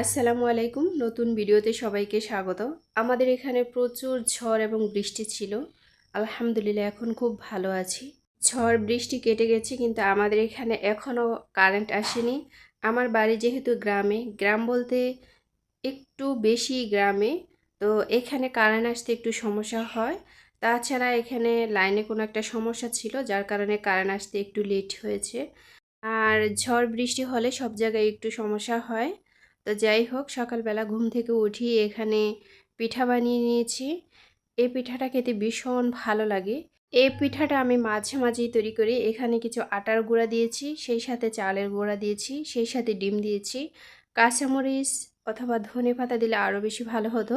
আসসালামু আলাইকুম। নতুন ভিডিওতে সবাইকে স্বাগত। আমাদের এখানে প্রচুর ঝড় এবং বৃষ্টি ছিল। আলহামদুলিল্লাহ, এখন খুব ভালো আছি। ঝড়, বৃষ্টি কেটে গেছে, কিন্তু আমাদের এখানে এখনও কারেন্ট আসেনি। আমার বাড়ি যেহেতু গ্রামে, গ্রাম বলতে একটু বেশি গ্রামে, তো এখানে কারেন্ট আসতে একটু সমস্যা হয়। তাছাড়া এখানে লাইনে কোনো একটা সমস্যা ছিল, যার কারণে কারেন্ট আসতে একটু লেট হয়েছে। আর ঝড়, বৃষ্টি হলে সব জায়গায় একটু সমস্যা হয়। তো যাই হোক, সকালবেলা ঘুম থেকে উঠি, এখানে পিঠা বানিয়ে নিয়েছি। এই পিঠাটা খেতে ভীষণ ভালো লাগে। এই পিঠাটা আমি মাঝে মাঝেই তৈরি করি। এখানে কিছু আটার গুঁড়া দিয়েছি, সেই সাথে চালের গুঁড়া দিয়েছি, সেই সাথে ডিম দিয়েছি। কাঁচামরিচ অথবা ধনে পাতা দিলে আরও বেশি ভালো হতো।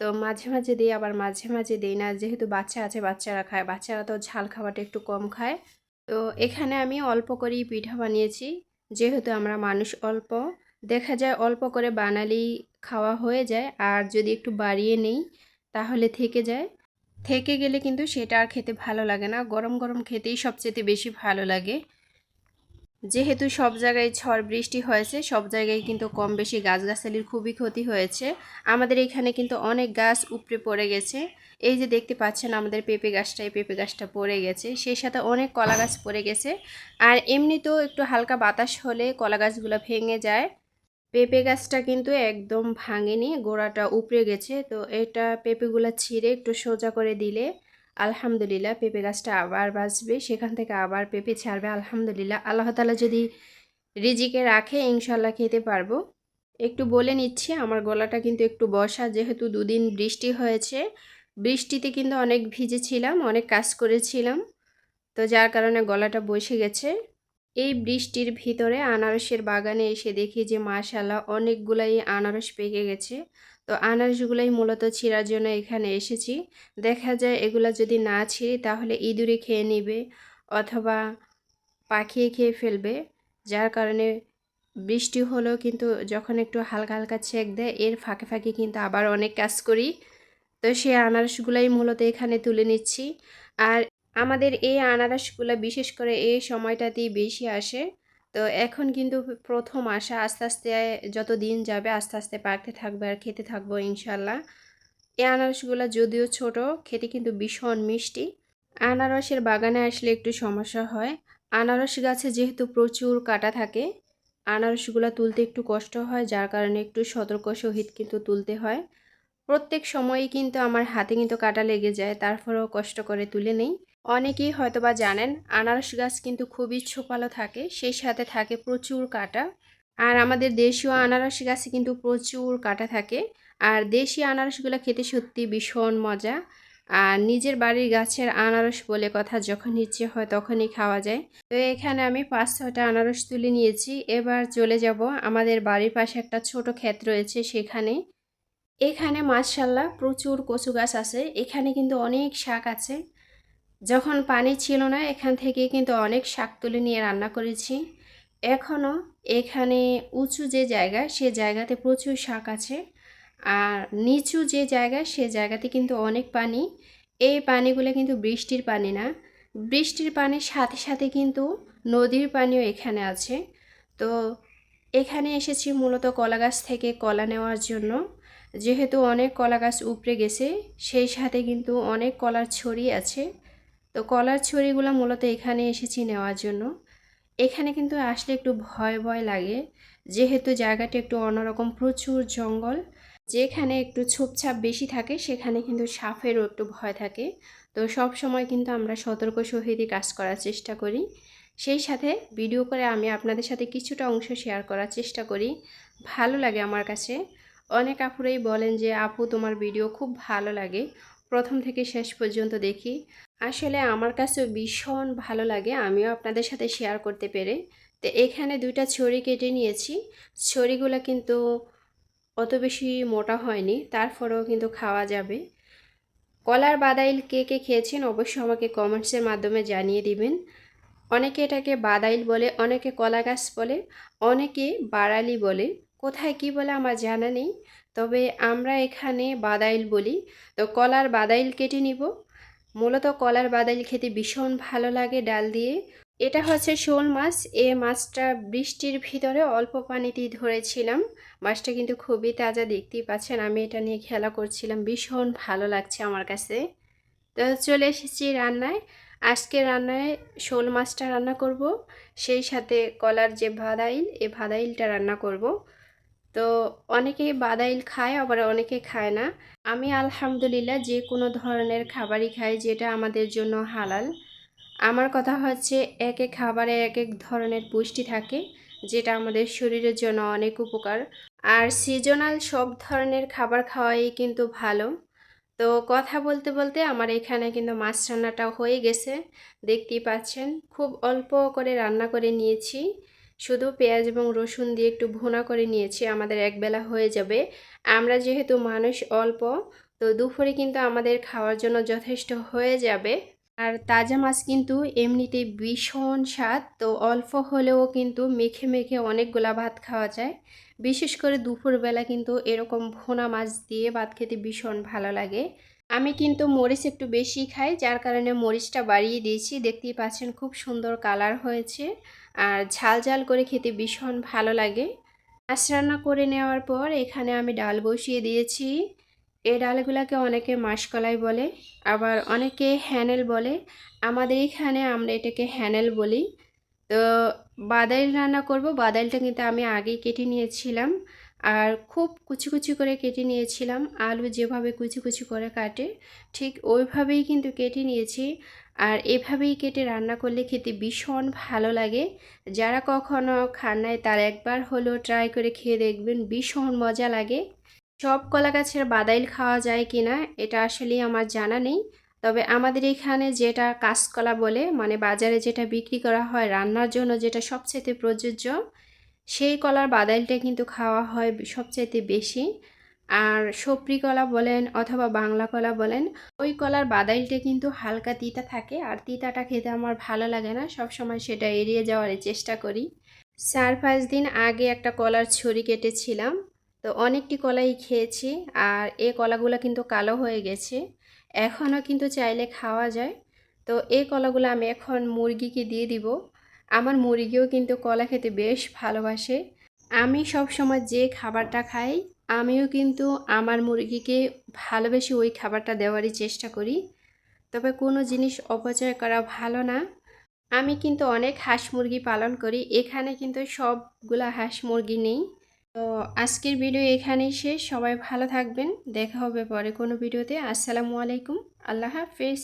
তো মাঝে মাঝে দিই, আবার মাঝে মাঝে দিই না। যেহেতু বাচ্চা আছে, বাচ্চারা খায়। বাচ্চারা তো ঝাল খাওয়াটা একটু কম খায়। তো এখানে আমি অল্প করেই পিঠা বানিয়েছি। যেহেতু আমরা মানুষ অল্প দেখা যায় অল্প করে বানালেই খাওয়া হয়ে যায়। আর যদি একটু বাড়িয়ে নেই, তাহলে থেকে যায়। থেকে গেলে কিন্তু সেটা আর খেতে ভালো লাগে না। গরম গরম খেতেই সবচেয়ে বেশি ভালো লাগে। যেহেতু সব জায়গায় ঝড় বৃষ্টি হয়েছে, সব জায়গায় কিন্তু কম বেশি গাছগাছালির খুবই ক্ষতি হয়েছে। আমাদের এখানে কিন্তু অনেক গাছ উপড়ে পড়ে গেছে। এই যে দেখতে পাচ্ছেন আমাদের পেঁপে গাছটা এই পেঁপে গাছটা পড়ে গেছে। সেই সাথে অনেক কলা গাছ পড়ে গেছে। আর এমনিতেও একটু হালকা বাতাস হলে কলা গাছগুলো ভেঙে যায়। পেঁপে গাছটা কিন্তু একদম ভাঙেনি, গোড়াটা উপড়ে গেছে। তো এটা পেঁপেগুলো ছিঁড়ে একটু সোজা করে দিলে আলহামদুলিল্লাহ পেঁপে গাছটা আবার বাঁচবে, সেখান থেকে আবার পেঁপে ছাড়বে, আলহামদুলিল্লাহ। আল্লাহ তালা যদি রিজিকে রাখে ইনশাল্লাহ খেতে পারব। একটু বলে নিচ্ছি, আমার গলাটা কিন্তু একটু বসা, যেহেতু দুদিন বৃষ্টি হয়েছে। বৃষ্টিতে কিন্তু অনেক ভিজেছিলাম, অনেক কাজ করেছিলাম। তো যার কারণে গলাটা বসে গেছে। এই বৃষ্টির ভিতরে আনারসের বাগানে এসে দেখি যে মাশাল্লাহ অনেকগুলাই আনারস পেকে গেছে। তো আনারসগুলাই মূলত ছিঁড়ার জন্য এখানে এসেছি। দেখা যায় এগুলা যদি না ছিঁড়ি তাহলে ইঁদুরে খেয়ে নিবে অথবা পাখিয়ে খেয়ে ফেলবে। যার কারণে বৃষ্টি হলো কিন্তু যখন একটু হালকা হালকা ছেঁক দেয়, এর ফাঁকে ফাঁকে কিন্তু আবার অনেক কাজ করি। তো সেই আনারসগুলাই মূলত এখানে তুলে নিচ্ছি। আর আমাদের এই আনারসগুলো বিশেষ করে এই সময়টাতেই বেশি আসে। তো এখন কিন্তু প্রথম আসা, আস্তে আস্তে যত দিন যাবে আস্তে আস্তে পাকতে থাকবে আর খেতে থাকব ইনশাল্লাহ এই আনারসগুলো যদিও ছোট, খেতে কিন্তু ভীষণ মিষ্টি। আনারসের বাগানে আসলে একটু সমস্যা হয়। আনারস গাছে যেহেতু প্রচুর কাটা থাকে, আনারসগুলো তুলতে একটু কষ্ট হয়, যার কারণে একটু সতর্ক সহিত কিন্তু তুলতে হয়। প্রত্যেক সময়ই কিন্তু আমার হাতে কিন্তু কাটা লেগে যায়, তারপরেও কষ্ট করে তুলে নেই। অনেকেই হয়তোবা জানেন, আনারস গাছ কিন্তু খুবই ছোপালো থাকে, সেই সাথে থাকে প্রচুর কাটা। আর আমাদের দেশীয় আনারস গাছে কিন্তু প্রচুর কাটা থাকে। আর দেশি আনারসগুলো খেতে সত্যি ভীষণ মজা। আর নিজের বাড়ির গাছের আনারস বলে কথা যখন ইচ্ছে হয় তখনই খাওয়া যায়। তো এখানে আমি পাঁচ ছটা আনারস তুলে নিয়েছি। এবার চলে যাব আমাদের বাড়ির পাশে একটা ছোট ক্ষেত রয়েছে সেখানে। এখানে মার্শাল্লাহ প্রচুর কচু গাছ আছে। এখানে কিন্তু অনেক শাক আছে। যখন পানি ছিল না, এখান থেকে কিন্তু অনেক শাক তুলে নিয়ে রান্না করেছি। এখনও এখানে উঁচু যে জায়গা, সে জায়গাতে প্রচুর শাক আছে। আর নিচু যে জায়গা, সে জায়গাতে কিন্তু অনেক পানি। এই পানিগুলো কিন্তু বৃষ্টির পানি না। বৃষ্টির পানির সাথে সাথে কিন্তু নদীর পানিও এখানে আছে। তো এখানে এসেছি মূলত কলা গাছ থেকে কলা নেওয়ার জন্য। যেহেতু অনেক কলা গাছ উপড়ে গেছে, সেই সাথে কিন্তু অনেক কলার ছড়ি আছে। তো কলার ছড়িগুলো মূলত এখানে এসেছি নেওয়ার জন্য। এখানে কিন্তু আসলে একটু ভয় ভয় লাগে। যেহেতু জায়গাটা একটু অন্যরকম, প্রচুর জঙ্গল। যেখানে একটু ছোপছাপ বেশি থাকে, সেখানে কিন্তু সাপেরও একটু ভয় থাকে। তো সব সময় কিন্তু আমরা সতর্ক সহিতই কাজ করার চেষ্টা করি। সেই সাথে ভিডিও করে আমি আপনাদের সাথে কিছুটা অংশ শেয়ার করার চেষ্টা করি। ভালো লাগে আমার কাছে। অনেক আপুরাই বলেন যে, আপু, তোমার ভিডিও খুব ভালো লাগে। প্রথম থেকে শেষ পর্যন্ত দেখি। আসলে আমার কাছেও ভীষণ ভালো লাগে। আমিও আপনাদের সাথে শেয়ার করতে পেরে। তো এখানে দুইটা ছড়ি কেটে নিয়েছি। ছড়িগুলো কিন্তু অত বেশি মোটা হয়নি, তারপরেও কিন্তু খাওয়া যাবে। কলার বাদাইল কে কে খেয়েছেন অবশ্যই আমাকে কমেন্টসের মাধ্যমে জানিয়ে দিবেন। অনেকে এটাকে বাদাইল বলে, অনেকে কলা গাছ বলে, অনেকে বাড়ালি বলে। কোথায় কি বলে আমার জানা নেই। তবে আমরা এখানে বাদাইল বলি। তো কলার বাদাইল কেটে নিব। মূলত কলার বাদাইল খেতে ভীষণ ভালো লাগে ডাল দিয়ে। এটা হচ্ছে শোল মাছ। এ মাছটা বৃষ্টির ভিতরে অল্প পানিতেই ধরেছিলাম। মাছটা কিন্তু খুবই তাজা দেখতেই পাচ্ছেন। আমি এটা নিয়ে খেলা করছিলাম। ভীষণ ভালো লাগছে আমার কাছে। তো চলে এসেছি রান্নায়। আজকে রান্নায় শোল মাছটা রান্না করব। সেই সাথে কলার যে ভাদাইল, এ ভাদাইলটা রান্না করব। তো অনেকেই বাদাইল খায়, আবার অনেকে খায় না। আমি আলহামদুলিল্লাহ যে কোনো ধরনের খাবারই খাই যেটা আমাদের জন্য হালাল। আমার কথা হচ্ছে এক এক খাবারে এক এক ধরনের পুষ্টি থাকে, যেটা আমাদের শরীরের জন্য অনেক উপকার। আর সিজনাল সব ধরনের খাবার খাওয়াই কিন্তু ভালো। তো কথা বলতে বলতে আমার এখানে কিন্তু মাছ রান্নাটা হয়ে গেছে, দেখতেই পাচ্ছেন। খুব অল্প করে রান্না করে নিয়েছি। শুধু পেঁয়াজ এবং রসুন দিয়ে একটু ভুনা করে নিয়েছি, আমাদের একবেলা হয়ে যাবে। আমরা যেহেতু মানুষ অল্প, তো দুপুরে কিন্তু আমাদের খাওয়ার জন্য যথেষ্ট হয়ে যাবে। আর তাজা মাছ কিন্তু এমনিতেই ভীষণ স্বাদ, তো অল্প হলেও কিন্তু মেখে মেখে অনেকগুলা ভাত খাওয়া যায়। বিশেষ করে দুপুরবেলা কিন্তু এরকম ভোনা মাছ দিয়ে ভাত খেতে ভীষণ ভালো লাগে। আমি কিন্তু মরিচ একটু বেশি খাই, যার কারণে মরিচটা বাড়িয়ে দিয়েছি। দেখতেই পাচ্ছেন খুব সুন্দর কালার হয়েছে আর ঝাল ঝাল করে খেতে ভীষণ ভালো লাগে। মাছ রান্না করে নেওয়ার পর এখানে আমি ডাল বসিয়ে দিয়েছি। এই ডালগুলোকে অনেকে মাসকলাই বলে, আবার অনেকে হ্যানেল বলে। আমাদের এখানে আমরা এটাকে হ্যানেল বলি। তো বাদাইল রান্না করব। বাদাইলটা কিন্তু আমি আগেই কেটে নিয়েছিলাম। আর খুব কুচি কুচি করে কেটে নিয়েছিলাম। আলু যেভাবে কুচি কুচি করে কাটে, ঠিক ওইভাবেই কিন্তু কেটে নিয়েছি। আর এভাবেই কেটে রান্না করলে খেতে ভীষণ ভালো লাগে। যারা কখনো খান নাই তার একবার হলেও ট্রাই করে খেয়ে দেখবেন, ভীষণ মজা লাগে। সব কলা গাছের বাদাইল খাওয়া যায় কি না এটা আসলেই আমার জানা নেই। তবে আমাদের এখানে যেটা কাঁচকলা বলে মানে বাজারে যেটা বিক্রি করা হয়, রান্নার জন্য যেটা সবচেয়ে প্রযোজ্য সেই কলার বাদাইলটা কিন্তু খাওয়া হয় সবচাইতে বেশি। আর সপরি কলা বলেন অথবা বাংলা কলা বলেন, ওই কলার বাদাইলটা কিন্তু হালকা তিতা থাকে আর তিতাটা খেতে আমার ভালো লাগে না সব সময় সেটা এড়িয়ে যাওয়ার চেষ্টা করি। চার পাঁচ দিন আগে একটা কলার ছড়ি কেটেছিলাম, তো অনেকটি কলাই খেয়েছি আর এই কলাগুলো কিন্তু কালো হয়ে গেছে, এখনও কিন্তু চাইলে খাওয়া যায়। তো এই কলাগুলো আমি এখন মুরগিকে দিয়ে দিব আমার মুরগিও কিন্তু কলা খেতে বেশ ভালোবাসে। আমি সব সময় যে খাবারটা খাই, আমিও কিন্তু আমার মুরগিকে ভালোবেসে ওই খাবারটা দেওয়ারই চেষ্টা করি। তবে কোনো জিনিস অপচয় করা ভালো না। আমি কিন্তু অনেক হাঁস মুরগি পালন করি, এখানে কিন্তু সবগুলা হাঁস মুরগি নেই। তো আজকের ভিডিও এখানেই শেষ, সবাই ভালো থাকবেন, দেখা হবে পরে কোনো ভিডিওতে, আসসালামু আলাইকুম, আল্লাহ হাফিজ।